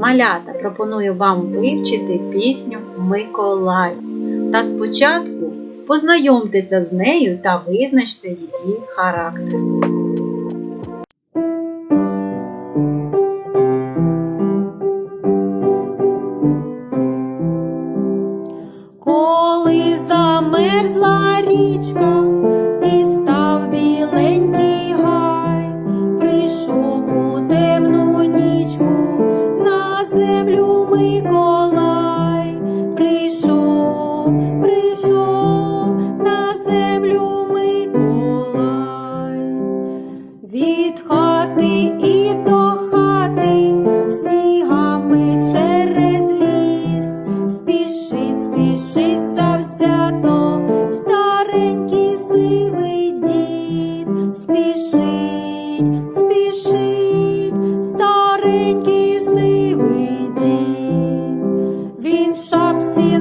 Малята пропоную вам вивчити пісню Миколай. Та спочатку познайомтеся з нею та визначте її характер. Коли замерзла річка прийшов, на землю Миколай. Від хати і до хати снігами через ліс спішить, спішить завзято старенький сивий дід, спішить, спішить, старенький сивий дід. Він шапці